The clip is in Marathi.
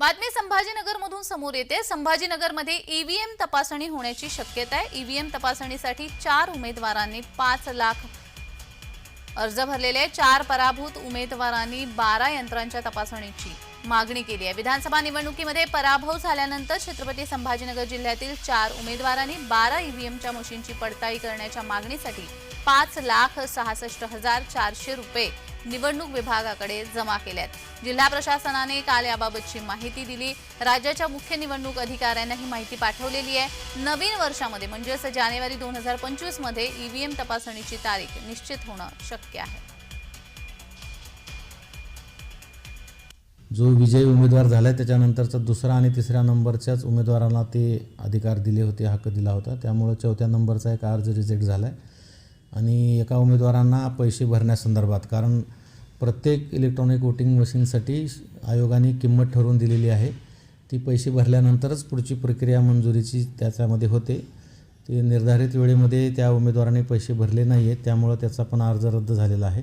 बातमी संभाजीनगरमधून समोर येते. संभाजीनगरमध्ये ईव्हीएम तपासणी होण्याची शक्यता आहे. ईव्हीएम तपासणीसाठी चार उमेदवारांनी पाच लाख अर्ज भरलेले आहे. चार पराभूत उमेदवारांनी बारा यंत्रांच्या तपासणीची मागणी केली आहे. विधानसभा निवडणुकीमध्ये पराभव झाल्यानंतर छत्रपती संभाजीनगर जिल्ह्यातील चार उमेदवारांनी बारा ईव्हीएमच्या मशीनची पडताळी करण्याच्या मागणीसाठी पाच लाख सहासष्ट हजार चारशे रुपये निवडणूक विभागाकडे जमा केल्यात. आहेत जिल्हा प्रशासनाने काल याबाबतची माहिती दिली. राज्याच्या मुख्य निवडणूक अधिकाऱ्यांना ही माहिती पाठवलेली आहे. नवीन वर्षामध्ये म्हणजेच जानेवारी दोन हजार पंचवीसमध्ये ईव्हीएम तपासणीची तारीख निश्चित होणं शक्य आहे. जो विजयी उमेदवार झाला त्याच्यानंतरचा दुसरा आणि तिसऱ्या नंबरच्याच उमेदवारांना ते अधिकार दिले होते हक्क दिला होता. त्यामुळं चौथ्या नंबरचा एक अर्ज रिजेक्ट झाला आहे आणि एका उमेदवारांना पैसे भरण्यासंदर्भात कारण प्रत्येक इलेक्ट्रॉनिक वोटिंग मशीनसाठी आयोगाने किंमत ठरवून दिलेली आहे. ती पैसे भरल्यानंतरच पुढची प्रक्रिया मंजुरीची त्याच्यामध्ये होते. ते निर्धारित वेळेमध्ये त्या उमेदवाराने पैसे भरले नाही आहेत त्यामुळं त्याचा पण अर्ज रद्द झालेला आहे.